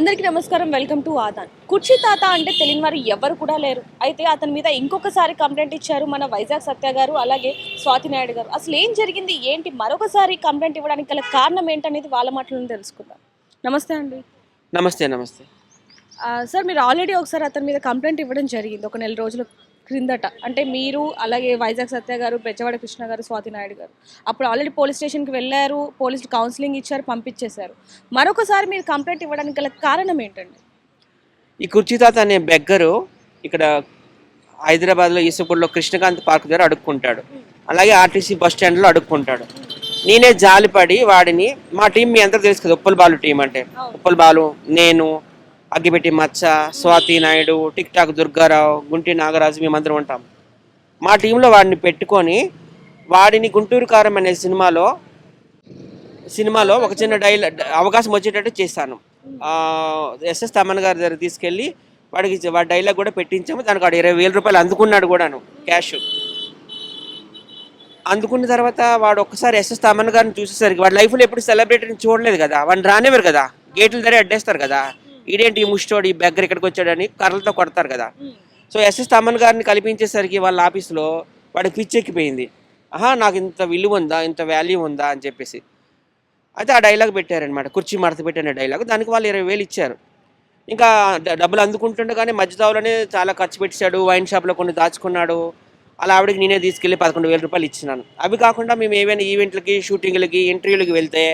అందరికీ నమస్కారం welcome to Aadan. కుర్చీ తాత అంటే తెలియని వారు ఎవరు కూడా లేరు. అయితే అతని మీద ఇంకొకసారి కంప్లైంట్ ఇచ్చారు మన వైజాగ్ సత్య గారు అలాగే స్వాతి నాయుడు గారు. అసలు ఏం జరిగింది? ఏంటి? మరొకసారి కంప్లైంట్ ఇవ్వడానికి గల కారణం ఏంటనేది వాళ్ళ మాటలను తెలుసుకుందాం. నమస్తే అండి. నమస్తే నమస్తే. సార్ మీరు ఆల్రెడీ ఒకసారి అతని మీద కంప్లైంట్ ఇవ్వడం జరిగింది. ఒక నెల రోజుల క్రిందట. అంటే మీరు అలాగే వైజాగ్ సత్య గారు బెజవాడ కృష్ణ గారు స్వాతి నాయుడు గారు. అప్పుడు ఆల్రెడీ పోలీస్ స్టేషన్కి వెళ్ళారు పోలీసులు కౌన్సిలింగ్ ఇచ్చారు పంపించేశారు. మరొకసారి మీరు కంప్లైంట్ ఇవ్వడానికి గల కారణం ఏంటండి? ఈ కుర్చీతాత అనే బెగ్గరు ఇక్కడ హైదరాబాద్లో ఈసుపూర్లో కృష్ణకాంత్ పార్క్ దగ్గర అడుక్కుంటాడు. అలాగే ఆర్టీసీ బస్ స్టాండ్లో అడుక్కుంటాడు. నేనే జాలిపడి వాడిని మా టీం మీ అందరూ తెలుసు కదా ఉప్పల్ బాలు టీం అంటే. ఉప్పల్ బాలు నేను అగ్గిపెట్టి మచ్చ స్వాతి నాయుడు టిక్ టాక్ దుర్గారావు గుంటి నాగరాజు మేమందరం ఉంటాం. మా టీంలో వాడిని పెట్టుకొని వాడిని గుంటూరు కారం అనే సినిమాలో సినిమాలో ఒక చిన్న డైల అవకాశం వచ్చేటట్టు చేస్తాను. ఎస్ఎస్ తమన్ గారి దగ్గర తీసుకెళ్ళి వాడికి వాడి డైలాగ్ కూడా పెట్టించాము. దానికి వాడు ఇరవై వేల రూపాయలు అందుకున్నాడు కూడాను క్యాష్. అందుకున్న తర్వాత వాడు ఒక్కసారి ఎస్ఎస్ తమన్ గారిని చూసేసరికి వాడి లైఫ్లో ఎప్పుడు సెలబ్రిటీని చూడలేదు కదా. వాడిని రానివ్వరు కదా. గేట్ల దగ్గర అడ్డేస్తారు కదా. ఈడేంటి ఈ ముష్టోడు ఈ బెగ్గర ఇక్కడికి వచ్చాడని కర్రలతో కొడతారు కదా. సో ఎస్ఎస్ తమన్ గారిని కల్పించేసరికి వాళ్ళ ఆఫీస్లో వాడికి పిచ్చెక్కిపోయింది ఆహా నాకు ఇంత విలువ ఉందా ఇంత వాల్యూ ఉందా అని చెప్పేసి. అయితే ఆ డైలాగ్ పెట్టారనమాట కుర్చీ మడత పెట్టిన డైలాగ్. దానికి వాళ్ళు ఇరవై వేలు ఇచ్చారు. ఇంకా డబ్బులు అందుకుంటుండగానే మధ్యదావులోనే చాలా ఖర్చు పెట్టాడు వైన్ షాప్లో కొన్ని దాచుకున్నాడు. అలా ఆవిడకి నేనే తీసుకెళ్ళి పదకొండు వేల రూపాయలు ఇచ్చినాను. అవి కాకుండా మేము ఏవైనా ఈవెంట్లకి షూటింగ్లకి ఇంటర్వ్యూలకి వెళ్తే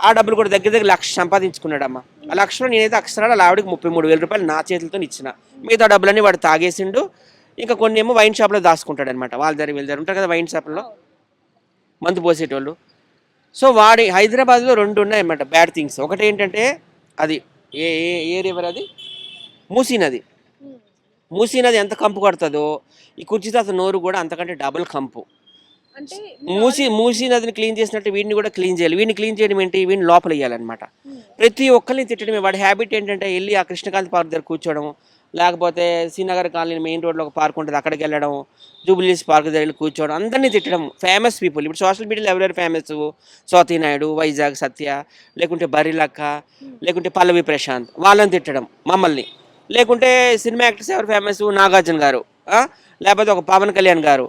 ఆ డబ్బులు కూడా దగ్గర దగ్గర లక్ష సంపాదించుకున్నాడమ్మా. ఆ లక్షలో నేనైతే అక్షరాలు అలా ఆవిడకి ముప్పై మూడు వేల రూపాయలు నా చేతులతో ఇచ్చిన. మిగతా డబ్బులన్నీ వాడు తాగేసిండు. ఇంకా కొన్ని ఏమో వైన్ షాప్లో దాచుకుంటాడు అనమాట వాళ్ళ దగ్గర వీళ్ళ దగ్గర ఉంటారు కదా వైన్ షాప్లో. మందు పోసేటోళ్ళు. సో వాడి హైదరాబాద్లో రెండు ఉన్నాయన్నమాట బ్యాడ్ థింగ్స్. ఒకటి ఏంటంటే అది ఏ ఏ- రివర్ అది? మూసీ నది. మూసీ నది ఎంత కంపు కొడుతుందో ఈ కుర్చీతాత నోరు కూడా అంతకంటే డబుల్ కంపు. మూసి మూసీ నదిని క్లీన్ చేసినట్టు వీడిని కూడా క్లీన్ చేయాలి. వీడిని క్లీన్ చేయడం ఏంటి? వీడిని లోపల వేయాలన్నమాట. ప్రతి ఒక్కరిని తిట్టడమే. వాడి హ్యాబిట్ ఏంటంటే వెళ్ళి ఆ కృష్ణకాంత్ పార్క్ దగ్గర కూర్చోవడం లేకపోతే శ్రీనగర్ కాలనీ మెయిన్ రోడ్లో ఒక పార్క్ ఉంటుంది. అక్కడికి వెళ్ళడం జూబిలీస్ పార్క్ దగ్గర వెళ్ళి కూర్చోవడం అందరినీ తిట్టడం. ఫేమస్ పీపుల్ ఇప్పుడు సోషల్ మీడియాలో ఎవరెవరు ఫేమస్ స్వాతి నాయుడు వైజాగ్ సత్య లేకుంటే బరిలక్క లేకుంటే పల్లవి ప్రశాంత్. వాళ్ళని తిట్టడం మమ్మల్ని. లేకుంటే సినిమా యాక్టర్స్ ఎవరు ఫేమస్ నాగార్జున గారు? లేకపోతే ఒక పవన్ కళ్యాణ్ గారు.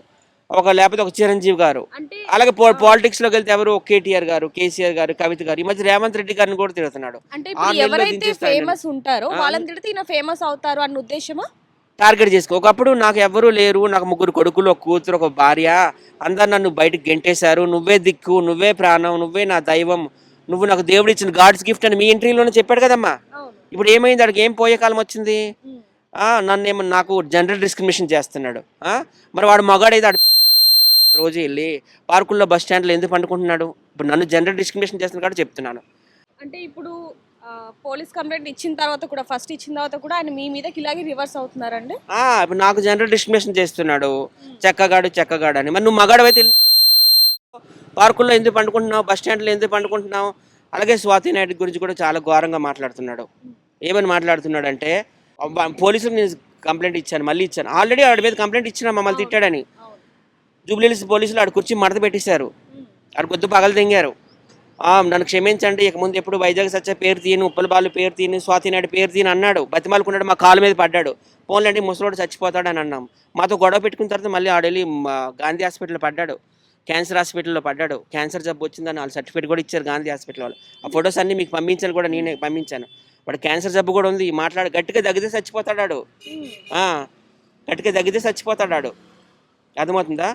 ఒక లేకపోతే ఒక చిరంజీవి గారు. అలాగే పో పాలిటిక్స్లోకి వెళ్తే ఎవరు? కేటీఆర్ గారు కేసీఆర్ గారు కవిత గారు. ఈ మధ్య రేవంత్ రెడ్డి గారిని కూడా తిడుతున్నాడు. అంటే ఎవరైతే ఫేమస్ ఉంటారో. వాళ్ళని తిడితే ఈయన ఫేమస్ అవుతారు అన్న ఉద్దేశమా? టార్గెట్ చేసుకో. ఒకప్పుడు నాకు ఎవ్వరూ లేరు నాకు ముగ్గురు కొడుకులు ఒక కూతురు ఒక భార్య. అందరు నన్ను బయటకు గెంటేశారు. నువ్వే దిక్కు నువ్వే ప్రాణం నువ్వే నా దైవం. నువ్వు నాకు దేవుడు ఇచ్చిన గాడ్స్ గిఫ్ట్ అని మీ ఎంట్రీలోనే చెప్పాడు కదమ్మా. ఇప్పుడు ఏమైంది? అడిగి ఏం పోయే కాలం వచ్చింది? ఆ, నన్ను ఏమో నాకు జనరల్ డిస్క్రిమినేషన్ చేస్తున్నాడు? మరి వాడు మగాడైతే రోజు వెళ్ళి పార్కుల్లో బస్ స్టాండ్లో ఎందుకు పండుకుంటున్నాడు? ఇప్పుడు నన్ను జనరల్ డిస్క్రిమినేషన్ చేస్తున్నాడు కాబట్టి చెప్తున్నాను. అంటే ఇప్పుడు పోలీస్ కంప్లైంట్ ఇచ్చిన తర్వాత కూడా ఫస్ట్ ఇచ్చిన తర్వాత కూడా ఆయన మీ మీదకి ఇలాగే రివర్స్ అవుతున్నారండి? ఇప్పుడు నాకు జనరల్ డిస్క్రిమినేషన్ చేస్తున్నాడు. చెక్కగాడు చెక్కగాడు అని మరి నువ్వు మగాడవైతే వెళ్ళి పార్కుల్లో ఎందుకు పండుకుంటున్నావు? బస్ స్టాండ్లో ఎందుకు పండుకుంటున్నావు? అలాగే స్వాతి నాయుడు గురించి కూడా చాలా ఘోరంగా మాట్లాడుతున్నాడు. ఏమని మాట్లాడుతున్నాడు అంటే అబ్బా, పోలీసులకు నేను కంప్లైంట్ ఇచ్చాను మళ్ళీ ఇచ్చాను. ఆల్రెడీ ఆడి మీద కంప్లైంట్ ఇచ్చిన మమ్మల్ని తిట్టాడని. జూబ్లీహిల్స్ పోలీసులు ఆడ కుర్చీ మడత పెట్టేశారు. ఆడ గొద్దు పగలు తెంగారు. నన్ను క్షమించండి ఇక ముందు ఎప్పుడు వైజాగ్ సత్య పేరు తీయను ఉప్పలబాలు పేరు తీయను స్వాతినాడు పేరు తీయను అన్నాడు. బతిమాలకున్నాడు మా కాలు మీద పడ్డాడు. పోన్లండి ముసలోడు చచ్చిపోతాడు అని అన్నాం. మాతో గొడవ పెట్టుకున్న తర్వాత మళ్ళీ ఆడెళ్ళి గాంధీ హాస్పిటల్లో పడ్డాడు. క్యాన్సర్ హాస్పిటల్లో పడ్డాడు. క్యాన్సర్ జబ్బు వచ్చిందని వాళ్ళు సర్టిఫికేట్ కూడా ఇచ్చారు గాంధీ హాస్పిటల్ వాళ్ళు. ఆ ఫొటోస్ అన్ని మీకు పంపించాను కూడా నేనే పంపించాను. వాడు క్యాన్సర్ జబ్బు కూడా ఉంది మాట్లాడు గట్టిగా తగ్గితే చచ్చిపోతాడు గట్టిగా తగ్గితే చచ్చిపోతాడు అర్థమవుతుందా?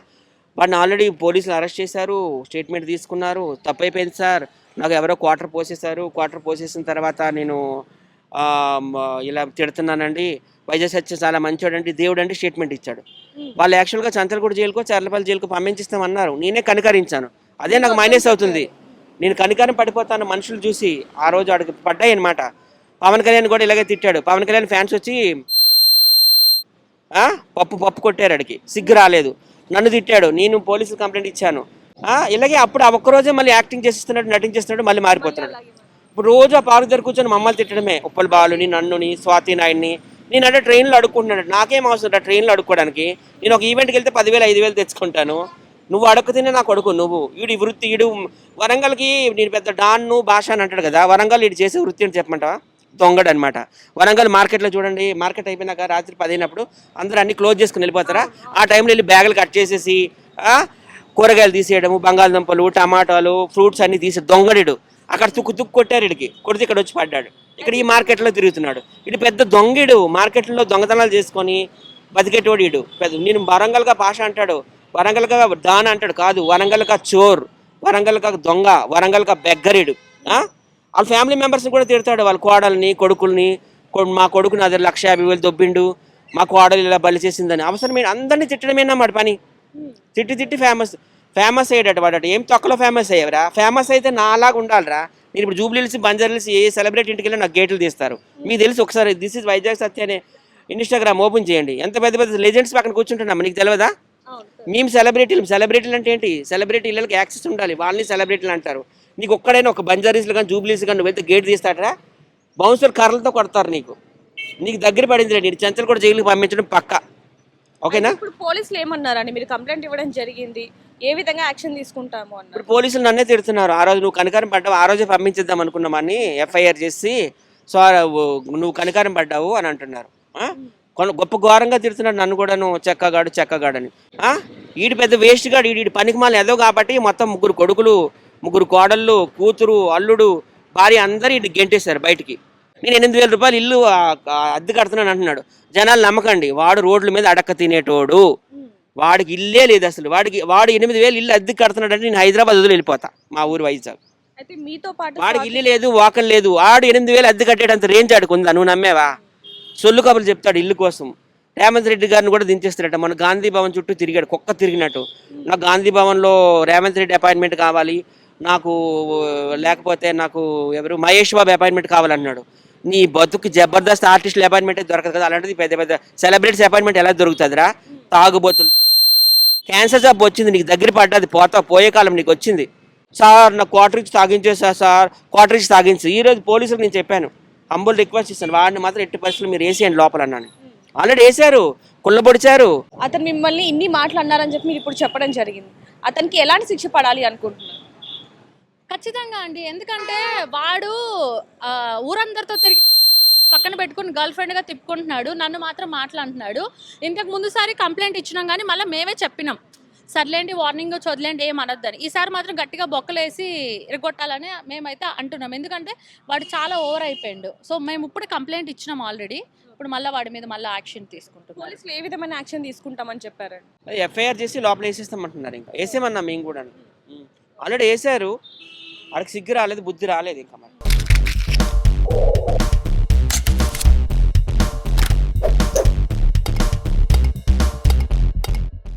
వాడిని ఆల్రెడీ పోలీసులు అరెస్ట్ చేశారు స్టేట్మెంట్ తీసుకున్నారు. తప్పైపోయింది సార్. నాకు ఎవరో క్వార్టర్ పోసేశారు. క్వార్టర్ పోసేసిన తర్వాత నేను ఇలా తిడుతున్నానండి. వైజాగ్ సత్య చాలా మంచోడండి దేవుడు అంటే స్టేట్మెంట్ ఇచ్చాడు. వాళ్ళు యాక్చువల్గా చంచలగూడ జైలుకో చర్లపల్లి జైలుకో పంపించిస్తామన్నారు నేనే కనికరించాను. అదే నాకు మైనస్ అవుతుంది. నేను కనికరం పడిపోతాను మనుషులు చూసి. ఆ రోజు ఆడికి పడ్డాయి అనమాట పవన్ కళ్యాణ్ కూడా ఇలాగే తిట్టాడు. పవన్ కళ్యాణ్ ఫ్యాన్స్ వచ్చి పప్పు పప్పు కొట్టారు ఆడికి. సిగ్గు రాలేదు. నన్ను తిట్టాడు నేను పోలీసులు కంప్లైంట్ ఇచ్చాను. ఇలాగే అప్పుడు ఆ ఒక్కరోజే మళ్ళీ యాక్టింగ్ చేస్తున్నాడు నటించేస్తున్నాడు మళ్ళీ మారిపోతున్నాడు. ఇప్పుడు రోజు ఆ పార్క్ దగ్గర కూర్చొని మమ్మల్ని తిట్టడమే. ఉప్పల బాలుని నన్నుని స్వాతి నాయుడిని. నేను అంటే ట్రైన్లో అడుక్కుంటున్నాడు నాకేం అవసరం ట్రైన్లో అడుక్కోవడానికి? నేను ఒక ఈవెంట్కి వెళ్తే పదివేలు ఐదు వేలు తెచ్చుకుంటాను. నువ్వు అడుక్కుతేనే నా కొడుకు నువ్వు. వీడు ఈ వృత్తి వీడు వరంగల్కి నేను పెద్ద డాన్ను భాష అని అంటాడు కదా వరంగల్ వీడు చేసే వృత్తి అని చెప్పమంటావా? దొంగడు అనమాట వరంగల్ మార్కెట్లో చూడండి మార్కెట్ అయిపోయినాక రాత్రి పదినప్పుడు అందరూ అన్ని క్లోజ్ చేసుకుని వెళ్ళిపోతారా? ఆ టైంలో వెళ్ళి బ్యాగులు కట్ చేసేసి కూరగాయలు తీసేయడము బంగాళదుంపలు టమాటాలు ఫ్రూట్స్ అన్ని తీసి దొంగడిడు. అక్కడ తుక్కు తుక్కు కొట్టారు ఇడికి. కొడితే ఇక్కడ వచ్చి పడ్డాడు. ఇక్కడ ఈ మార్కెట్లో తిరుగుతున్నాడు. ఇటు పెద్ద దొంగిడు మార్కెట్లో దొంగతనాలు చేసుకొని బతికేటోడు ఇడు. పెద్ద నేను వరంగల్గా భాష అంటాడు. వరంగల్గా దాన అంటాడు కాదు వరంగల్గా చోర్ వరంగల్గా దొంగ వరంగల్గా బెగ్గరిడు. ఆ? వాళ్ళ ఫ్యామిలీ మెంబర్స్ని కూడా తిడతాడు వాళ్ళ కోడల్ని కొడుకుల్ని. మా కొడుకు నా దగ్గర లక్ష యాభై వేలు దొబ్బిండు. మా కోడలు ఇలా బలి చేసిందని. అవసరమే అందరినీ తిట్టడమేనా మాట పని. తిట్టి తిట్టి ఫేమస్ ఫేమస్ అయ్యాడట వాడట. ఏం తొక్కలో ఫేమస్ అయ్యావరా? ఫేమస్ అయితే నాలాగా ఉండాలిరా. నేను ఇప్పుడు జూబ్లీహిల్స్ బంజారీల్స్ ఏ సెలబ్రిటీ ఇంటికి వెళ్ళి నాకు గేట్లు తీస్తారు. మీకు తెలుసు ఒకసారి దిస్ ఇస్ వైజాగ్ సత్య అనే ఇన్స్టాగ్రామ్ ఓపెన్ చేయండి. ఎంత పెద్ద పెద్ద లెజెండ్స్ పక్కన కూర్చుంటున్నాం నీకు తెలియదా మేము సెలబ్రిటీలు సెలబ్రిటీలు అంటే ఏంటి? సెలబ్రిటీలకి యాక్సెస్ ఉండాలి. వాళ్ళని సెలబ్రిటీలు అంటారు. నీకు ఒక్కడైనా ఒక బంజారీస్లు కానీ జూబ్లీస్ కానీ నువ్వు వెళ్తే గేట్ తీస్తాడరా? బౌన్సర్ కర్రలతో కొడతారు నీకు. నీకు దగ్గర పడింది నేను చెంచల్ కూడా జైలుకి పంపించడం పక్క. ఓకేనా? ఇప్పుడు పోలీసులు ఏమన్నారని మీరు కంప్లైంట్ ఇవ్వడం జరిగింది. ఏ విధంగా యాక్షన్ తీసుకుంటాము ఇప్పుడు పోలీసులు నన్నే తిడుతున్నారు. ఆ రోజు నువ్వు కనికారం పడ్డావు ఆ రోజే పంపించేద్దాం అనుకున్నామని ఎఫ్ఐఆర్ చేసి సో నువ్వు కనికారం పడ్డావు అని అంటున్నారు. గొప్ప ఘోరంగా తిడుతున్నాడు నన్ను కూడా నువ్వు చెక్కగాడు చెక్కగాడని? ఈడు పెద్ద వేస్ట్ గాడు ఈడు పనికి మాల ఏదో కాబట్టి మొత్తం ముగ్గురు కొడుకులు ముగ్గురు కోడళ్ళు కూతురు అల్లుడు భార్య అందరూ ఇటు గెంటేశారు బయటికి. నేను ఎనిమిది వేల రూపాయలు ఇల్లు అద్దె కడుతున్నాను అంటున్నాడు. జనాలు నమ్మకండి వాడు రోడ్ల మీద అడక్క తినేటోడు. వాడికి ఇల్లే లేదు అసలు. వాడికి వాడు ఎనిమిది వేలు ఇల్లు అద్దె కడుతున్నాడంటే నేను హైదరాబాద్ వదిలి వెళ్ళిపోతా మా ఊరు వైజాగ్. అయితే మీతో పాటు వాడికి ఇల్లు లేదు వాకం లేదు. ఆడు ఎనిమిది వేలు అద్దె కట్టేటంత రేంజ్ ఆడుకు ఉందా? నువ్వు నమ్మేవా? సొల్లు కబులు చెప్తాడు ఇల్లు కోసం. రేవంత్ రెడ్డి గారిని కూడా దించేస్తాడట. మన గాంధీ భవన్ చుట్టూ తిరిగాడు కుక్క తిరిగినట్టు. నాకు గాంధీ భవన్లో రేవంత్ రెడ్డి అపాయింట్మెంట్ కావాలి. నాకు లేకపోతే నాకు ఎవరు మహేష్ బాబు అపాయింట్మెంట్ కావాలన్నాడు. నీ బతుకు జబర్దస్త్ ఆర్టిస్టుల అపాయింట్మెంట్ దొరకదు కదా అలాంటిది పెద్ద పెద్ద సెలబ్రిటీస్ అపాయింట్మెంట్ ఎలా దొరుకుతుందిరా? తాగుబోతులు. క్యాన్సర్ జాబ్ వచ్చింది నీకు దగ్గర పడ్డది పోతా పోయే కాలం నీకు వచ్చింది. సార్ నా క్వార్టర్ తాగించేసా సార్ క్వార్టర్ తాగించు. ఈ రోజు పోలీసులకు నేను చెప్పాను అంబుల్ రిక్వెస్ట్ ఇస్తాను వాడిని మాత్రం ఎట్టి పరిస్థితులు మీరు వేసేయండి లోపల అన్నాను. ఆల్రెడీ వేసారు కుళ్ళబొడిచారు. అతను మిమ్మల్ని ఇన్ని మాటలు అన్నారని చెప్పి మీరు ఇప్పుడు చెప్పడం జరిగింది. అతనికి ఎలాంటి శిక్ష పడాలి అనుకుంటున్నారు? ఖచ్చితంగా అండి. ఎందుకంటే వాడు ఆ, ఊరందరితో తిరిగి పక్కన పెట్టుకుని గర్ల్ ఫ్రెండ్గా తిప్పుకుంటున్నాడు నన్ను మాత్రం మాట్లాడుతున్నాడు. ఇంతకు ముందుసారి కంప్లైంట్ ఇచ్చినాం కానీ మళ్ళీ మేమే చెప్పినాం. సర్లేండి వార్నింగ్ వచ్చి వదిలేండి ఏం అనొద్దని ఈసారి మాత్రం గట్టిగా బొక్కలేసి ఇరగొట్టాలని మేమైతే అంటున్నాం. ఎందుకంటే వాడు చాలా ఓవర్ అయిపోయిండు. సో మేము ఇప్పుడు కంప్లైంట్ ఇచ్చినాం ఆల్రెడీ. ఇప్పుడు మళ్ళీ వాడి మీద మళ్ళీ యాక్షన్ తీసుకుంటున్నాం. పోలీసులు ఏ విధమైన యాక్షన్ తీసుకుంటామని చెప్పారండి? ఎఫ్ఐఆర్ చేసి లోపల వేసేస్తామంటున్నారు ఇంకా. వేసేమన్నా మేము కూడా. ఆల్రెడీ వేసారు వాడికి సిగ్గు రాలేదు బుద్ధి రాలేదు ఇంకా మరి